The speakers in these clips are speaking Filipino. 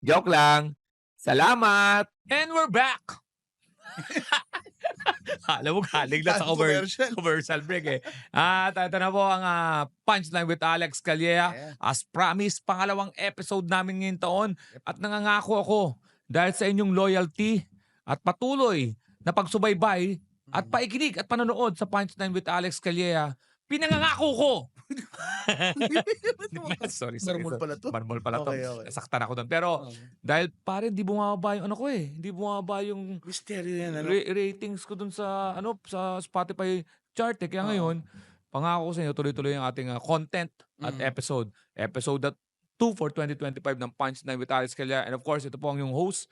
Joke lang. Salamat! And we're back! Alam mo, galing na sa commercial. Commercial. commercial break eh. At ito na po ang ah, Punchline with Alex Calleja. Yeah. As promised, pangalawang episode namin ngayong taon at nangangako ako dahil sa inyong loyalty at patuloy na pagsubaybay at Mm. paikinig at panonood sa Punchline with Alex Calleja, pinangangako ko! sorry, sorry. Sorry. pala to. Marmol pala to. Okay, okay. Nasaktan ako doon. Pero dahil pare, hindi bumababa yung ano ko eh. Hindi bumababa yung Misteryo yan, ano? ra- ratings ko dun sa ano sa Spotify chart eh. Kaya ngayon, pangako ko sa inyo tuloy-tuloy ang ating ah, content at Mm. episode. Episode that 2 for 2025 ng Punchline with Alex Calya. And of course, ito po ang yung host,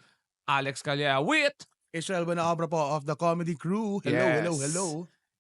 Alex Calya with Israel Banabra po of the Comedy Crew. Hello, hello, Yes. hello.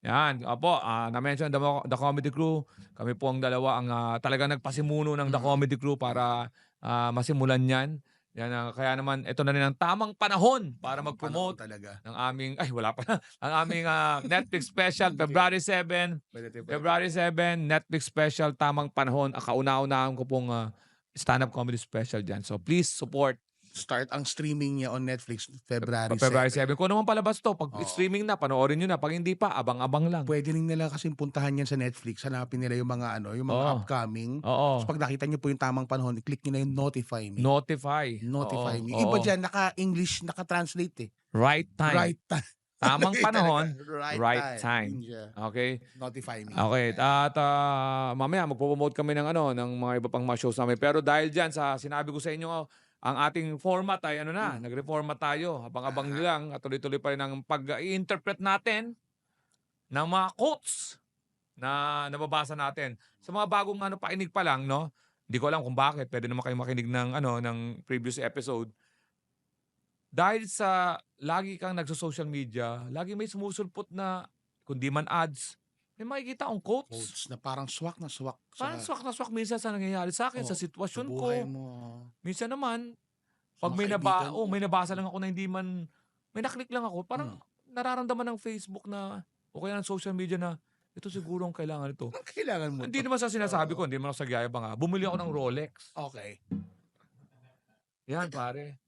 Yan, apo, ah, na-mention the, Mo- the Comedy Crew. Kami po ang dalawa ang ah, talagang nagpasimuno ng The Mm. Comedy Crew para ah, masimulan yan. Yan, ah, kaya naman, ito na rin ang tamang panahon para mag-promote Panahon talaga. ng aming, ay wala pa, ang aming ah, Netflix special, February 7, Pwede, pwede. February 7, Netflix special, tamang panahon. Ah, Kauna-unahan ko pong ah, stand-up comedy special dyan. So please support Start ang streaming niya on Netflix February, February 7. 7. Kung naman palabas to, pag Oo. streaming na, panoorin nyo na. Pag hindi pa, abang-abang lang. Pwede rin nila kasi puntahan yan sa Netflix. Hanapin nila yung mga ano, yung mga Oo. upcoming. Oo. Tapos pag nakita niyo po yung tamang panahon, i-click niyo na yung notify me. Notify. notify Oo, me. oo. Iba dyan, naka-English, naka-translate eh. Right time. Right time. Tamang panahon. right, right time. Yun siya. Okay? Notify me. Okay. At ah, mamaya, magpo-promote kami ng ano, ng mga iba pang mga shows namin. Pero dahil dyan, sa sinabi ko sa inyo, oh, ang ating format ay ano na, nag-reformat tayo. Abang-abang lang at tuloy-tuloy pa rin ang pag-i-interpret natin ng mga quotes na nababasa natin. Sa mga bagong ano pakinig pa lang, no? Hindi ko alam kung bakit. Pwede naman kayo makinig ng ano ng previous episode. Dahil sa lagi kang nagso-social media, lagi may sumusulpot na kundi man ads, may makikita akong quotes. Quotes na parang swak na swak. Parang swak na swak minsan sa nangyayari sa akin, sa Oo, sitwasyon ko. buhay mo. Minsan naman, Sa pag may, naba, oh, may nabasa lang ako na hindi man, may naklik lang ako, parang Hmm. nararamdaman ng Facebook na, o kaya ng social media na, ito siguro ang kailangan ito. Kailangan mo Hindi naman sa sinasabi ko, hindi naman ako sa gyayabang ha. Bumili ako ng Rolex. Okay. Yan, pare.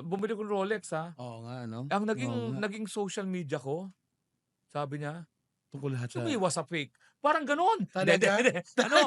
Bumili ko ng Rolex ha. Oo nga, no? Ang naging Oo nga. naging social media ko, sabi niya, Tungkol lahat sa... sumiwas sa fake. Parang. Hindi, Talaga? hindi, hindi. ano?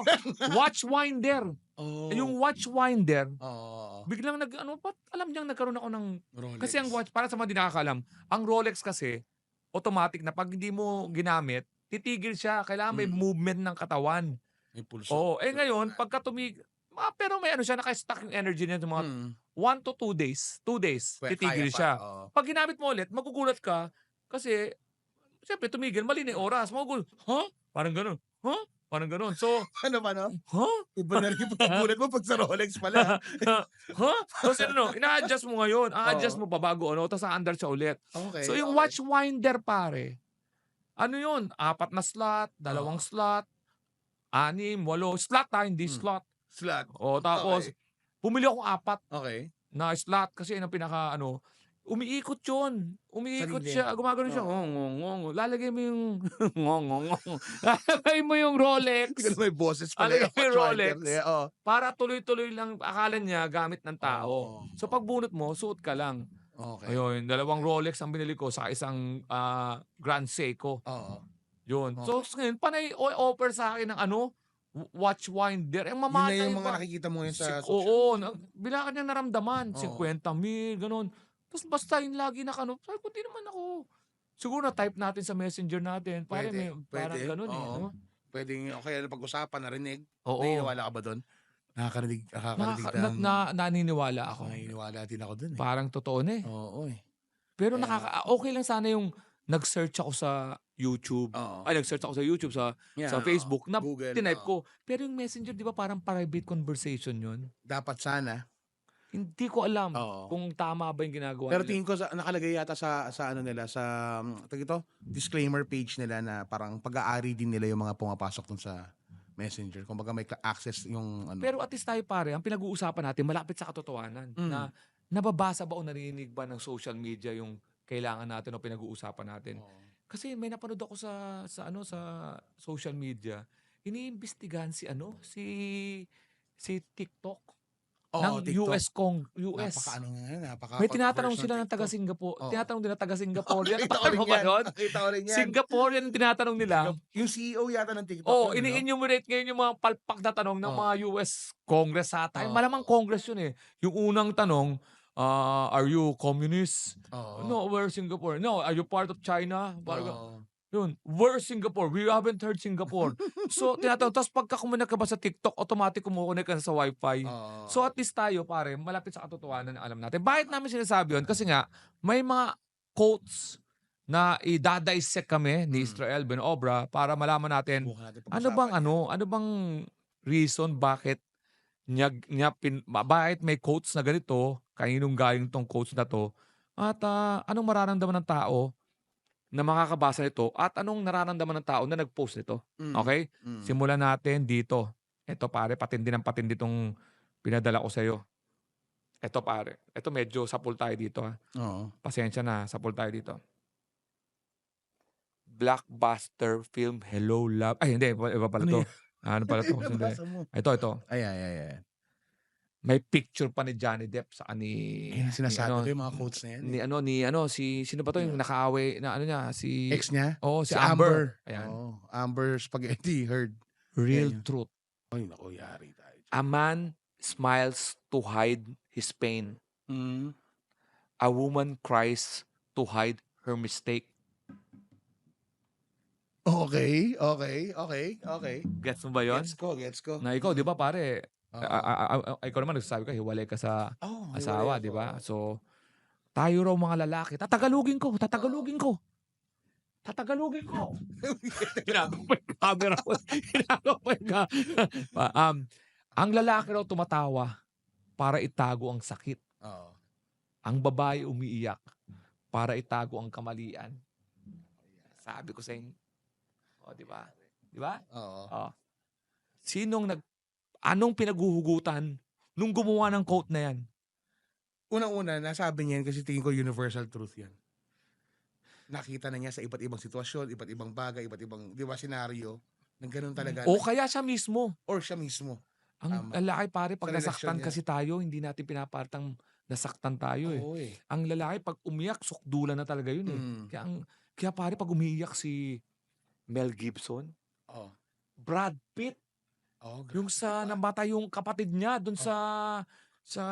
Watchwinder. Oo. Yung Watchwinder, Oo. biglang nag, ano, ba't alam niyang nagkaroon ako ng, Rolex. kasi ang watch, para sa mga di nakakalam, ang Rolex kasi, automatic na pag hindi mo ginamit, titigil siya. Kailangan may Mm. movement ng katawan. May pulso. Oo. Eh ngayon, pagka tumig, mga, pero may ano siya, naka-stack yung energy niya mga Mm. one to two days. Two days, Kaya titigil kaya pa, siya. oo. Pag ginamit mo ulit, magugulat ka kasi siyempre tumigil, mali na yung oras. Magugulat, huh? Parang ganun. Huh? Parang ganun. So, Ano ba, no? huh? Iba na rin yung pagkagulat mo pag sa Rolex pala. huh? Tapos ano, ina-adjust mo ngayon. A-adjust mo pa bago ano, tapos a-under siya ulit. Okay. So yung okay. Watchwinder pare, ano yun? Apat na slot, dalawang slot, anim, walo. Slot ha, hindi Hmm. slot. Slot. O tapos, Okay. bumili akong apat Okay. na slot kasi yun ang pinaka ano, umiikot yun. Umiikot Sarili. siya. Gumagano siya. Oo. Ngong, ngong, ngong. Lalagay mo yung ngong, ngong, ngong. Lalagay mo yung Rolex. Hindi may boses pala. Ano yung yung Rolex? Oo. para tuloy-tuloy lang akala niya gamit ng tao. Oo. So pag bunot mo, suot ka lang. Okay. Ayun, dalawang Rolex ang binili ko sa isang ah, Grand Seiko. Oo. Yun. Okay. So ngayon, panay offer sa akin ng ano, w- Watchwinder. Ang Yun na mamatay yung mga ba? nakikita mo ngayon sa Oo, na, bilangan niya naramdaman. Oo. 50 mil, ganun. Tapos basta yung lagi na kano. Sabi ko, di naman ako. Siguro na type natin sa messenger natin. Parang, Pwede, may, parang pwede, ganun eh. oo. No? Pwedeng, okay, pag-usapan, narinig. Oo. Naniniwala ka ba doon? Nakakarinig, nakakarinig Nakaka- ka na, ng... na, naniniwala ako, naniniwala din ako doon eh. Parang totoo na eh. Oo eh. Pero Kaya- nakaka okay lang sana yung nag-search ako sa YouTube. Oo. Ay, nag-search ako sa YouTube, sa, Yeah, sa oo. Facebook, na Google, tinype oo. ko. Pero yung Messenger, di ba parang private conversation yun? Dapat sana. Hindi ko alam Oo. kung tama ba yung ginagawa Pero nila. tingin ko sa, nakalagay yata sa sa ano nila sa um, tawag ito, disclaimer page nila na parang pag-aari din nila yung mga pumapasok dun sa Messenger. Kumbaga may ka- access yung ano. Pero at least tayo pare, ang pinag-uusapan natin malapit sa katotohanan Mm. na nababasa ba o narinig ba ng social media yung kailangan natin o pinag-uusapan natin. Oo. Kasi may napanood ako sa sa ano sa social media, iniimbestigahan si ano, si si TikTok Oo, ng TikTok. US Kong US. Napaka ano nga yan, napaka May tinatanong sila ng taga. Singapore. Oo. Tinatanong nila taga Singapore. Yan Nakita ko rin yan. Nakita ko rin yan. Singapore yan ang tinatanong nila. Yung CEO yata ng TikTok. Oh, yun, no? ini-enumerate ngayon yung mga palpak na tanong ng Oo. mga US Congress ata. Oo. Malamang Congress yun eh. Yung unang tanong, ah, are you communist? Oo. No, where Singapore? No, are you part of China? Parang, Oo. Yun, where Singapore? We haven't heard Singapore. so, tinatanong. Tapos pagka kumunik ka ba sa TikTok, automatic kumukunik ka sa wifi. Oo. So at least tayo, pare, malapit sa katotohanan na alam natin. Bakit namin sinasabi yun? Kasi nga, may mga quotes na idadissect kami ni Mm. Israel Ben Obra para malaman natin natin ano bang ano, ano bang reason bakit niya, niya pin, ba- bakit may quotes na ganito, kaninong galing tong quotes na to, at ah, anong mararamdaman ng tao na makakabasa nito at anong nararamdaman ng tao na nag-post nito. Mm, Okay? mm. Simulan natin dito. Ito pare, patindi ng patindi tong pinadala ko sa'yo. Ito pare. Ito medyo sapul tayo dito ha. Oo. Pasensya na, sapul tayo dito. Blockbuster film Hello Love. Ay hindi, iba, iba pala Ano to. yan? Ano pala to? Hindi. Nabasa mo. Ito, ito. Ay, ay, ay, ay. May picture pa ni Johnny Depp sa ni, Ayun, sinasabi ni, ano, ko yung mga quotes na yan. ni ano ni ano si sino ba to yung nakaaway na ano niya si Ex niya? Oh, si, Si Amber. Amber. Ayan. Oo. Amber Spaghetti Heard. Real Ayan. truth. Ay, naku, yari tayo. A man smiles to hide his pain. Mm. A woman cries to hide her mistake. Okay, okay, okay, okay. Gets mo ba yon? Gets ko, gets ko. Na ikaw, di ba pare, A- a- ikaw naman nagsasabi ka, hiwalay ka sa Oh, asawa, di ba? So, tayo raw mga lalaki, tatagalugin ko, tatagalugin ko. Tatagalugin ko. Ginagawa pa yung camera ko. Ginagawa pa yung um, ang lalaki raw tumatawa para itago ang sakit. Oo. Ang babae umiiyak para itago ang kamalian. Sabi ko sa inyo. O, di ba? Di ba? Oo. Oh. Sinong nag anong pinaguhugutan nung gumawa ng quote na yan? Unang-una, nasabi niya yan kasi tingin ko universal truth yan. Nakita na niya sa iba't ibang sitwasyon, iba't ibang bagay, iba't ibang, di ba, senaryo, na ganun talaga. O kaya siya mismo. Or siya mismo. Ang Tama. lalaki pare pag Sa relasyon nasaktan niya. kasi tayo, hindi natin pinapartang nasaktan tayo eh. Oo eh. Ang lalaki pag umiyak, sukdulan na talaga yun eh. Mm. Kaya, ang, kaya pare pag umiiyak si Mel Gibson, Oo. Brad Pitt, Oh, yung sa namatay yung kapatid niya dun sa sa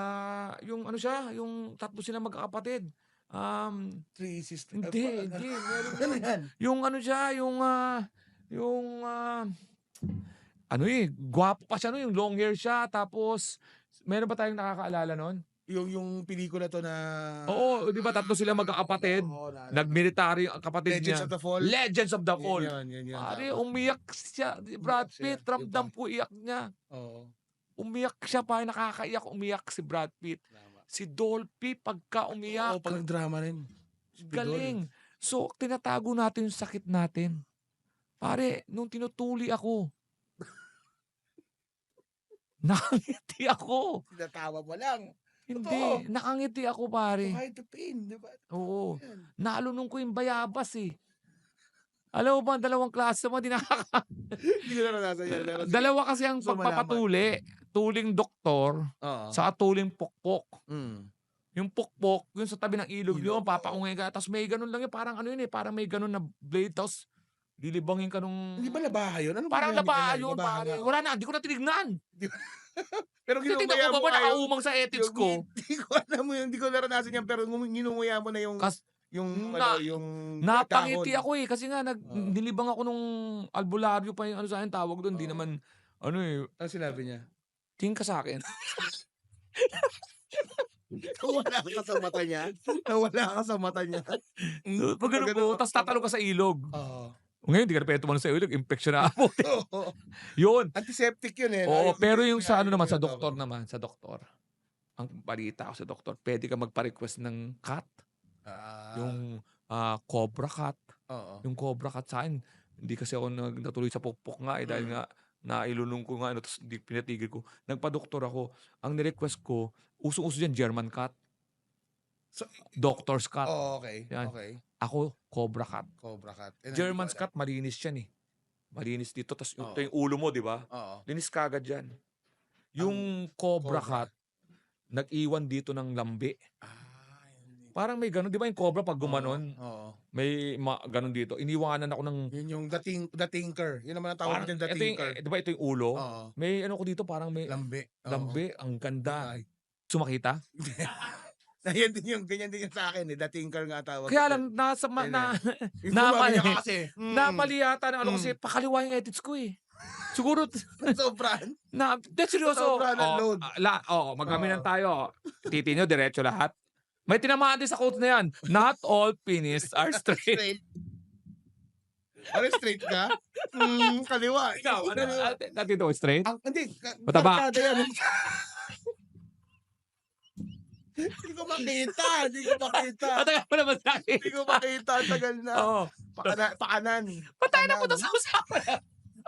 yung ano siya, yung tatlo sila magkakapatid. Um, three sisters. hindi, hindi, meron Ano yun. yan? Yung ano siya, yung ah, yung ah, ano eh, gwapo pa siya no, yung long hair siya tapos meron ba tayong nakakaalala nun? Yung, yung pelikula to na... Oo, di ba tatlo sila magkakapatid? Oo, na- Nag-military ang kapatid Legends niya. of the Fall. Legends of the Yan, Fall. Yan, yan, yan. Pare, umiyak siya. Brad siya, Pitt, iba. ramdam ko iyak niya. Oo. Umiyak siya pa, nakakaiyak, umiyak si Brad Pitt. Tama. Si Dolphy, pagka Oo, umiyak, pag drama rin. galing. So, tinatago natin yung sakit natin. Pare, nung tinutuli ako, nakangiti ako. Tinatawa mo lang. Hindi, Totoo. nakangiti ako To pare. hide the pain, di ba? Oo. Yan. Nalunong ko yung bayabas eh. Alam mo ba, ang dalawang klase mo, di nakaka... Hindi ko na naranasan yan. pero sige. Dalawa kasi ang So, malaman. pagpapatuli. Tuling doktor, Oo. sa tuling pokpok. Mm. Yung pokpok, yung sa tabi ng ilog Ilog, yun, papaungay ka. Tapos may ganun lang yun, parang ano yun eh, parang may ganun na blade. Tapos lilibangin ka nung... Hindi ba labaha yun? Ano Parang labaha yun, pare. Wala na, di ko na tinignan. Pero ginumuya ko ba mo ba ayaw- nakaumang sa ethics ko? Hindi ko alam mo yun. Hindi ko naranasan yan. Pero ngum- ginumuya mo na yung... Kas, yung, Na- ano, yung... napangiti dahon. ako eh. Kasi nga, nag, Oo. nilibang ako nung albularyo pa yung ano sa akin tawag doon. Di Oo. naman, ano eh, Ano sinabi niya? tingin ka sa akin. Nawala ka sa mata niya. Nawala ka sa mata niya. Pag ganun po, tapos tatalo ka sa ilog. Oo. Ngayon, hindi ka na pwede sa ilog. Infection na ako. Oo. Yun. Antiseptic yun eh. no? Oo, pero yung sa ano naman, sa doktor naman, sa doktor. ang balita ko sa doktor, pwede ka magpa-request ng cat. Ah, Yung ah, cobra cat. oo. Yung cobra cat sa akin, hindi kasi ako natuloy sa pukpok nga eh, dahil Mm. nga nailulong ko nga, ano, tapos di, pinatigil ko. Nagpa-doktor ako. Ang nirequest ko, usong-uso dyan, German cat. So, Doctor's cat. oh, okay. Yan. Okay. Ako, cobra cat. Cobra Cat. Eh, German's cat, malinis yan eh. Malinis dito. Tapos Oo. ito yung ulo mo, di ba? Oo. Linis kagad yan. Yung cobra, cobra. cat, nag-iwan dito ng lambi. Ah, hindi. Parang may ganun, di ba yung cobra pag gumanon, Oo. may ma- ganun dito. Iniwanan ako ng, Yun yung the, ting- the tinker. Yun naman ang tawag parang, natin, the ito yung, tinker. eh, di ba ito yung ulo? Oo. May ano ko dito, parang may Lambi. Oo. lambi. Ang ganda. Ay. Sumakita? Na yan din yung, ganyan din yung sa akin eh. The tinker nga tawag. Kaya lang, nasa, ma, na, eh. ka kasi. Mm. napali yata ng ano Mm. kasi pakaliwa yung edits ko eh. Siguro, Sobrang. na, that's seryoso. Sobra ng Oh, load. ah, la, oh, magkaminan Oo. tayo. Titi nyo, diretso lahat. May tinamaan din sa quote na yan. Not all penis are straight. Straight. Ano straight ka? Mm, kaliwa. Ikaw, ano, ah, dati ito, straight? Ang, hindi. ka- Mataba. barkada yan. Hindi ko makita. Hindi ko makita. Patagal mo naman sa akin. Hindi ko makita. Tagal na. Oo. Pakana, pakanan. Tayo Pakanan. napunta sa usapan?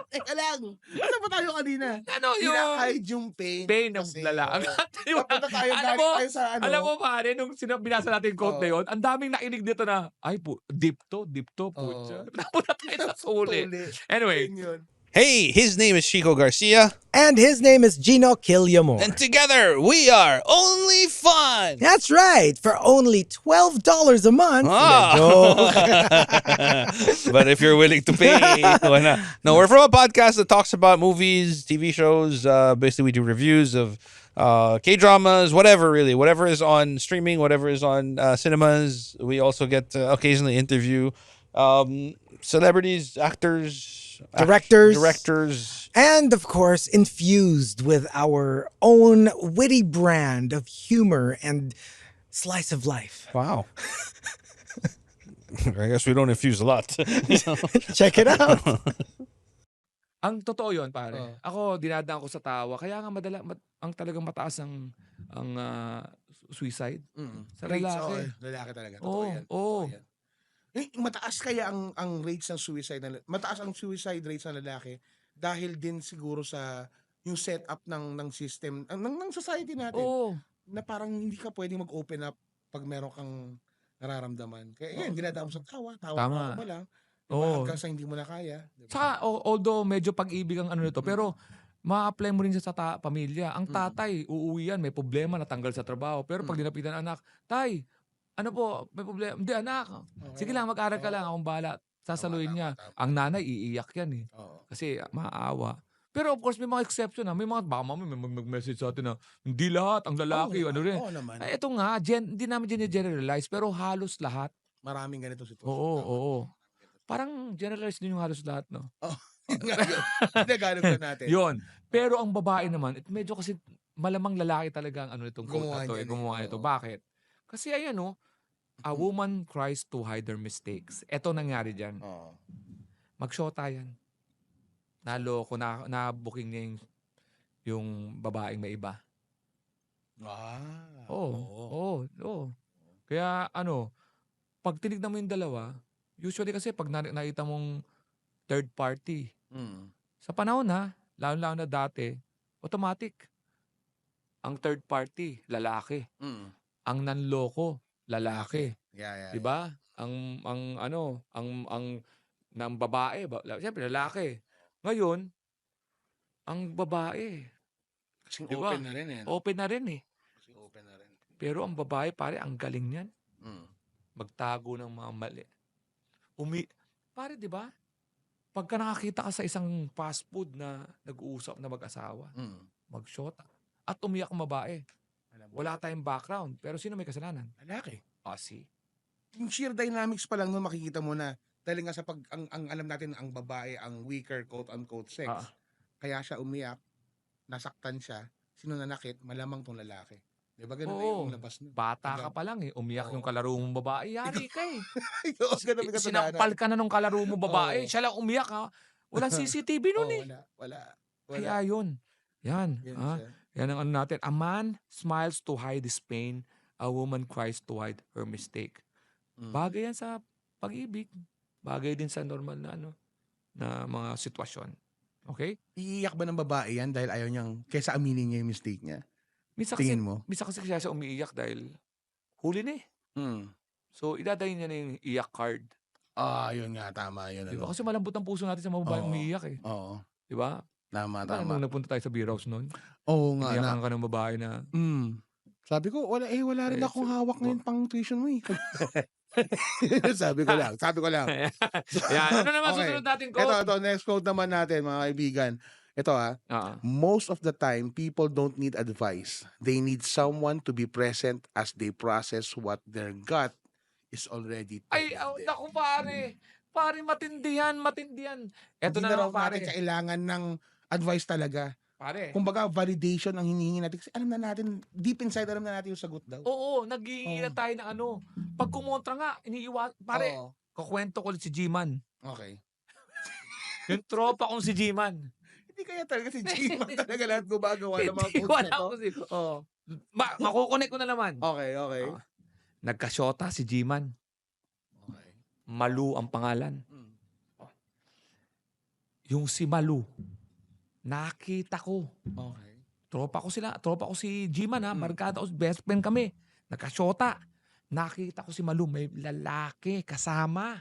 Teka lang. Ano ba tayo kanina? Ano yung Ina-hide yung pain. pain ng lalaki? oo. Papunta tayo, Alam mo, tayo sa ano. Alam mo pare, nung sinab- binasa natin yung quote Oo. na yun, ang daming nakinig dito na, ay po, deep to, deep to, putya. Napunta tayo sa suli. Anyway, yun. Hey, his name is Chico Garcia, And his name is Gino Killiamore. and together we are Only Fun. That's right. For only $12 a month. Joke. but if you're willing to pay, why not? No, we're from a podcast that talks about movies, TV shows. Uh, basically, we do reviews of uh, K dramas, whatever, really, whatever is on streaming, whatever is on uh, cinemas. We also get to occasionally interview um, celebrities, actors, Directors. directors. and of course, infused with our own witty brand of humor and slice of life. Wow. I guess we don't infuse a lot. Check it out. ang totoo yun pare. Oo. Ako, dinadaan ko sa tawa. Kaya nga madala, mat- ang talagang mataas ang, ang ah, suicide. Mm. Sa Rates, lalaki. oo, lalaki talaga. Totoo Oo, yan. oo. Totoo yan. Eh, mataas kaya ang ang rates ng suicide na mataas ang suicide rates ng lalaki dahil din siguro sa yung setup ng ng system ng, ng, ng society natin Oo. na parang hindi ka pwedeng mag-open up pag meron kang nararamdaman. Kaya yan, dinadaan mo sa tawa, tawa, Tama. tawa mo lang. Diba? Oo. Hanggang sa hindi mo na kaya. Diba? O- although medyo pag-ibig ang ano nito, pero ma-apply mo rin siya sa ta- pamilya. Ang Mm. tatay, uuwi yan, may problema, natanggal sa trabaho. Pero pag Mm. dinapitan ang anak, tay, ano po, may problema. Hindi, anak. Okay. Sige lang, mag-aral ka Oo. lang, akong bahala. Sasaluhin Tama, niya. tama, tama. Ang nanay, iiyak yan eh. Oo. Kasi ah, maaawa. Pero of course, may mga exception na. May mga, baka mamaya may mag- mag-message sa atin na, hindi lahat, ang lalaki, Oo ano naman, rin. Oo naman. Ay, ito nga, gen, hindi namin generalize, pero halos lahat. Maraming ganito sitwasyon. Oo, Tama. oo. Parang generalize din yung halos lahat, no? Yun nga yun. Hinaganap na natin. Yon. Pero ang babae naman, it medyo kasi malamang lalaki talaga ang ano nitong quote Gumawa na to, eh, eh, gumawa nito. oo. Bakit? Kasi ayan no, a woman cries to hide her mistakes. Ito nangyari diyan. Oo. Magshota yan. Naloko, na, na-booking niya yung, yung babaeng may iba. Ah. Oo. Oo. Oo. Kaya ano, pag tinignan mo yung dalawa, usually kasi pag na- nakita mong third party, Mm. sa panahon na, lalo-lalo na dati, automatic. Ang third party, lalaki. Mm. Ang nanloko, lalaki. Yeah, yeah. 'Di ba? Ang ang ano, ang ang ng babae, ba, siyempre lalaki. Ngayon, ang babae, Kasing Di ba? open na rin eh. open na rin eh. Kasing open na rin. Pero ang babae, pare, ang galing niyan. Mm. Magtago ng mga mali. Umi pare, 'di ba? Pagka nakakita ka sa isang fast food na nag-uusap na mag-asawa, Mm. magshota at umiyak ang babae. Wala tayong background, pero sino may kasalanan? Lalaki. Ah, si. Yung sheer dynamics pa lang nun makikita mo na dahil nga sa pag ang, ang alam natin ang babae ang weaker quote unquote sex. Ah. Kaya siya umiyak, nasaktan siya, sino nanakit, malamang tong lalaki. 'Di ba ganun na Oo. yung labas nun? Bata ka pa lang eh, umiyak Oo. yung kalaro mong babae, yari ka eh. Oo, ganun ang kasalanan. Sinampal ka na nung kalaro mo babae, Oo. siya lang umiyak ha. Walang CCTV nun Oo, eh. wala, wala. Wala. Kaya yun. Yan. Yun ha? siya. Yan ang ano natin. A man smiles to hide his pain. A woman cries to hide her mistake. Mm. Bagay yan sa pag-ibig. Bagay din sa normal na ano na mga sitwasyon. Okay? Iiyak ba ng babae yan dahil ayaw niyang, kesa aminin niya yung mistake niya? Minsan kasi, Tingin mo? minsan kasi siya siya umiiyak dahil huli na eh. Mm. So, idadayin niya na yung iyak card. Ah, yun nga, tama yun. Di ba? Ano? Kasi malambot ang puso natin sa mga babae umiiyak eh. Oo, Di ba? tama, Diba, tama. nung nagpunta tayo sa beer house noon, Oo nga, na, iyakan ka ng babae na, mm. Sabi ko, wala, eh, wala rin Eh, akong so- hawak ngayon pang tuition mo eh. sabi ko lang, sabi ko lang. Yan. Ano naman Okay. susunod natin ko? Ito, ito, next quote naman natin, mga kaibigan. Ito ah, Oo. most of the time, people don't need advice. They need someone to be present as they process what their gut is already Ay, telling oh, them. naku pare. Pare, matindi yan, matindi yan. Eto Hindi na raw naman pare. natin kailangan ng advice talaga. Pare. Kumbaga, validation ang hinihingi natin. Kasi alam na natin, deep inside, alam na natin yung sagot daw. Oo, naghihingi na tayo ng ano. Pag kumontra nga, iniiwas. Pare, Oo. kukwento ko ulit si G-Man. Okay. Yung tropa kong si G-Man. Hindi kaya talaga si G-Man talaga lahat gumagawa ng mga Hindi quotes ko na to. kung si... Oo. Ma- makukunik ko na naman. Okay, okay. Oo. Nagkasyota si G-Man. Okay. Malu ang pangalan. Mm. Yung si Malu, nakita ko. Okay. Tropa ko sila. Tropa ko si G-Man ha. Mm. Markada ko. Best friend kami. Nagkasyota. Nakita ko si Malu. May lalaki kasama.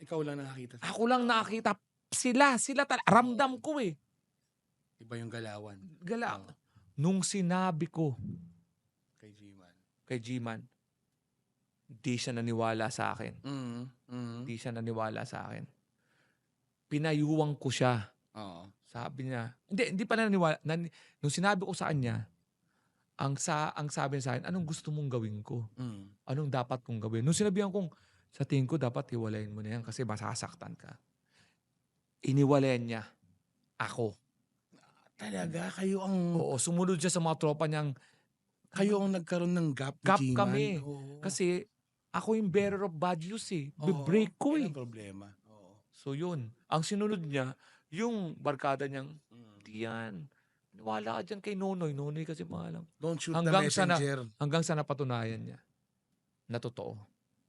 Ikaw lang nakakita. Ako lang nakita. Sila. Sila talaga. Ramdam ko eh. Iba yung galawan Gala. Oo. Nung sinabi ko kay G-Man. kay G-Man, di siya naniwala sa akin. Mm. Mm. Di siya naniwala sa akin. Pinayuwang ko siya. Oo. Sabi niya, hindi, hindi pa naniwala. Nan, nung sinabi ko sa kanya, ang sa ang sabi niya sa akin, anong gusto mong gawin ko? Mm. Anong dapat kong gawin? Nung sinabihan kong, sa tingin ko dapat hiwalayin mo na yan kasi masasaktan ka. Iniwalayan niya ako. Talaga, kayo ang Oo, sumunod siya sa mga tropa niyang kayo ang nagkaroon ng gap, Gap G-Man. kami. Oo. kasi ako yung bearer of bad news eh. Oo. Break ko eh. Ang problema. Oo. So yun. Ang sinunod niya, yung barkada niyang, Mm. diyan, wala ka dyan kay Nonoy. Nonoy kasi pangalan. Don't shoot Hanggang the sa na- messenger. Hanggang sa napatunayan niya. Na totoo.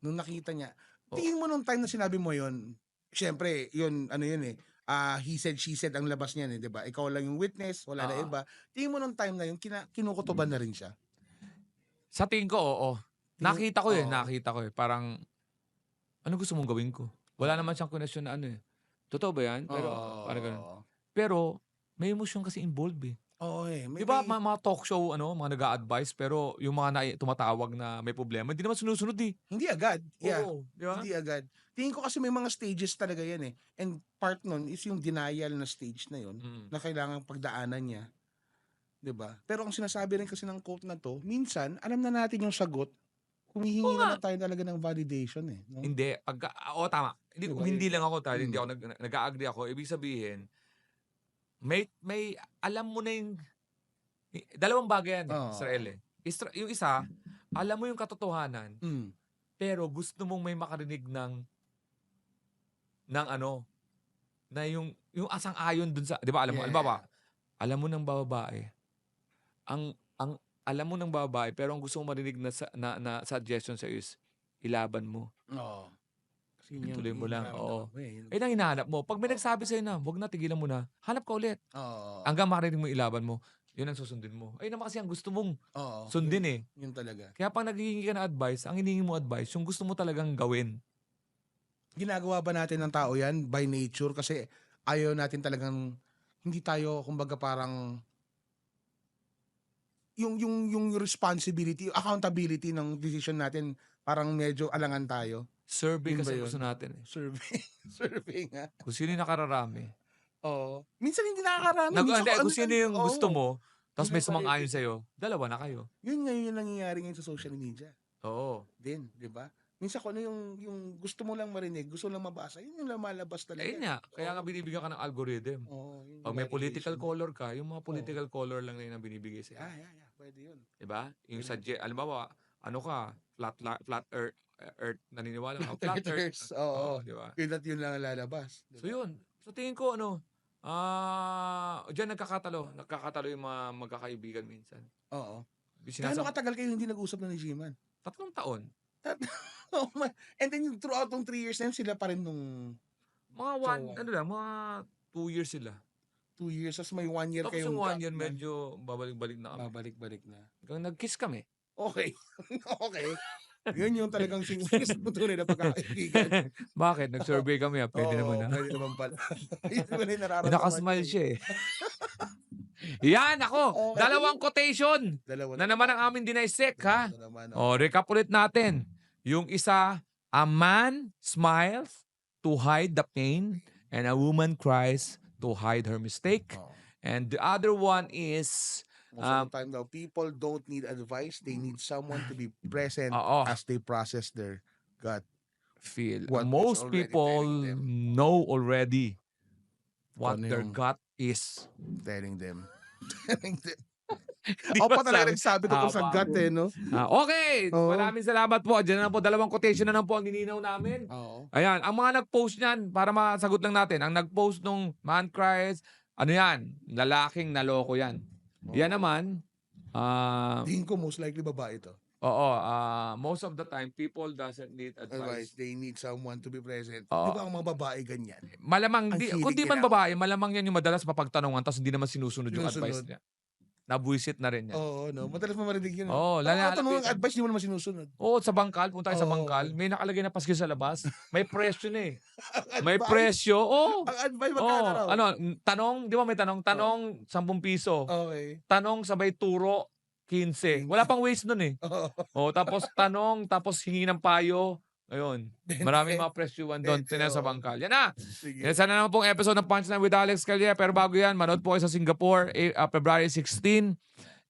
Nung nakita niya. Oo. Tingin mo nung time na sinabi mo yon syempre, yun, ano yun eh, ah he said, she said ang labas niyan eh, di ba? Ikaw lang yung witness, wala na Ah. iba. Tingin mo nung time na yun, kina, kinukutuban na rin siya. Sa tingin ko, oo. Nakita ko eh, Oo. nakita ko eh. Parang, ano gusto mong gawin ko? Wala naman siyang question na ano eh. Totoo ba yan? Pero, Oo. parang ganun. Pero, may emosyon kasi involved eh. Oo eh. May, Di ba, may- mga, mga talk show, ano, mga nag-a-advise, pero yung mga na, tumatawag na may problema, hindi naman sinusunod eh. hindi agad. Yeah. Oo, di ba? Hindi agad. Tingin ko kasi may mga stages talaga yan eh. And part nun is yung denial na stage na yun Mm. na kailangan pagdaanan niya. 'Di ba? Pero ang sinasabi rin kasi ng quote na to, minsan alam na natin yung sagot, humihingi Oo na nga. lang tayo talaga ng validation eh. No? Hindi. Pag, oo, tama. Hindi, Diba? kung hindi lang ako tayo, hindi Mm. ako nag, nag-agree ako. Ibig sabihin, may, may, alam mo na yung, dalawang bagay yan, eh, Oo. Israel eh. Isra- yung isa, alam mo yung katotohanan, Mm. pero gusto mong may makarinig ng, ng ano, na yung, yung asang-ayon dun sa, di ba, alam mo, Yeah. alam ba, alam mo ng babae, ang, ang, alam mo ng babae, pero ang gusto mong marinig na, sa- na, na suggestion sa is, ilaban mo. Oo. Kasi yun yung Tuloy mo lang, oo. mo eh. Yun- nang hinahanap mo. Pag may nagsabi sa'yo na, huwag na, tigilan mo na. Hanap ka ulit. Oo. Hanggang makarinig mo yung ilaban mo. Yun ang susundin mo. Ayun naman kasi ang gusto mong Oo. sundin eh. Yun talaga. Kaya pag naghihingi ka ng advice, ang hinihingi mo advice, yung gusto mo talagang gawin. Ginagawa ba natin ng tao yan by nature kasi ayaw natin talagang hindi tayo kumbaga parang yung yung yung responsibility, accountability ng decision natin parang medyo alangan tayo. Survey Yun ba kasi yun? gusto natin eh. Survey. Survey nga. Kung sino yung nakararami. Oo. Minsan hindi nakakarami. Nag, minsan hindi, ano kung sino lang- yung oo. gusto mo, tapos Yun may ang sumang-ayon sa'yo, dalawa na kayo. Yun nga yung nangyayari ngayon sa social media. Oo. Din, di ba? Minsan kung ano yung, yung gusto mo lang marinig, gusto lang mabasa, yun yung lumalabas talaga. Ayun nga. Kaya nga binibigyan ka ng algorithm. Oo, yun yung Pag may political color ka, yung mga political color lang na yun ang binibigay sa'yo. Ah, yeah, yeah. Pwede yun. Diba? Yung alam ba, ano ka, flat, la- flat earth, earth, naniniwala ka, flat earth. Oo. di ba? Yun at yun lang ang lalabas. di So yun. So tingin ko, ano, Ah, diyan nagkakatalo. Nagkakatalo yung mga magkakaibigan minsan. Oo. Sinasa- Gaano katagal kayo hindi nag-usap na ni G-Man? tatlong taon. Oh, And then yung throughout tong three years na yun, sila pa rin nung Mga one, So, ano lang, mga two years sila. Two years. Tapos may one year Tapos kayong yung one gap year, na medyo babalik-balik na kami. Babalik-balik na. Hanggang nag-kiss kami. Okay. okay. Yun yung talagang sinulis mo tunay na pagkakaibigan. Bakit? Nag-survey kami. Ah. Pwede Oo, naman na. Pwede naman pala. Yun pala yung nararamdaman Nakasmile ko. siya eh. Yan, ako. Okay. Dalawang quotation Dalawa na naman ang amin dinaisek, ha? Ito naman, O, oh. recap ulit natin. Yung isa, a man smiles to hide the pain and a woman cries to hide her mistake. Oh. And the other one is, Most Um, of the time daw, people don't need advice. They need someone to be present oo, as they process their gut. feel. what Most people know already what Ano their gut is. Telling them. Telling them. Ba pa talaga sabi? nagsabi ko sa Tama. gut eh, no? Ah, okay, Oo. maraming salamat po. Diyan na po, dalawang quotation na lang po ang nininaw namin. Oo. Ayan, ang mga nag-post niyan, para masagot lang natin, ang nag-post nung man cries, ano yan, lalaking naloko yan. Yan naman, ah, Tingin ko most likely babae to. oo, ah, most of the time, people doesn't need Advice, advice. they need someone to be present. Oo. Di ba ang mga babae ganyan? Malamang, Ang di, kung di man nila. babae, malamang yan yung madalas mapagtanungan tapos hindi naman sinusunod yung advice niya. Nabuisit na rin yan. Oo, no? Madalas mo marinig yun. Oo, Oh, lala- tanong ng advice, di mo naman sinusunod. Oo, sa bangkal, punta tayo sa Oo. bangkal, may nakalagay na paskil sa labas. May presyo na eh. May Advice? presyo. Oo. Ang advice, Oh, magkano raw? ano, tanong, di ba may tanong? Tanong, 10 piso. Okay. Tanong, sabay turo, 15. Wala pang waste nun eh. Oo. Oh, tapos tanong, tapos hingi ng payo. Ayun. Maraming mga presyuan doon. Tinan sa bangkal. Yan na. Sige. Yan sana naman pong episode ng Punchline with Alex Calia. Pero bago yan, manood po kayo sa Singapore, eh, uh, February 16.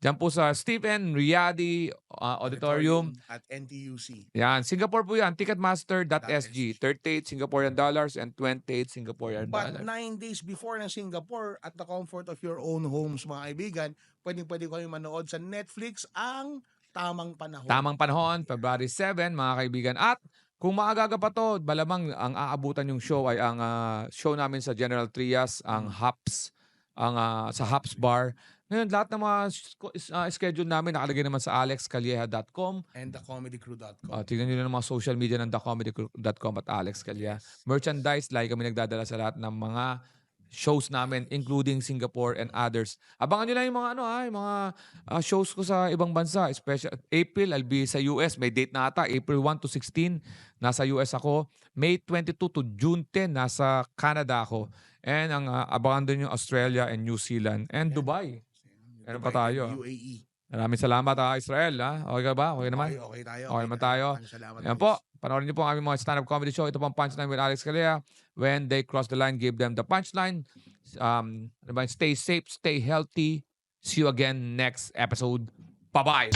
Diyan po sa Stephen Riyadi uh, Auditorium. At NTUC. Yan, Singapore po yan. Ticketmaster.sg. 38 Singaporean dollars and 28 Singaporean But dollars. nine days before ng Singapore, at the comfort of your own homes, mga kaibigan, pwedeng pwede kayo manood sa Netflix ang Tamang Panahon. Tamang panahon, February 7, mga kaibigan. At kung maagaga pa to, balamang ang aabutan yung show ay ang ah, show namin sa General Trias, ang Hops, ang ah, sa Hops Bar. Ngayon, lahat ng mga ah, schedule namin nakalagay naman sa alexcalieja.com. And thecomedycrew.com. Uh, tignan nyo na ng mga social media ng thecomedycrew.com at Alex Calieja. Merchandise, like kami nagdadala sa lahat ng mga shows namin, including Singapore and others. Abangan nyo lang yung mga ano ha, yung mga ah, shows ko sa ibang bansa. Especially April, I'll be sa US. May date na ata. April 1 to 16, nasa US ako. May 22 to June 10, nasa Canada ako. And ang ah, abangan din yung Australia and New Zealand and Dubai. Meron pa tayo, ah. UAE. Maraming salamat ha, Israel. Ha? Okay ka ba? Okay naman? Okay, okay tayo. Okay naman tayo. Salamat. Yan po. Panoorin niyo po ang aming mga stand-up comedy show. Ito po ang Punchline with Alex Calea. When they cross the line, give them the punchline. Um, ano ba, stay safe, stay healthy. See you again next episode. Bye-bye.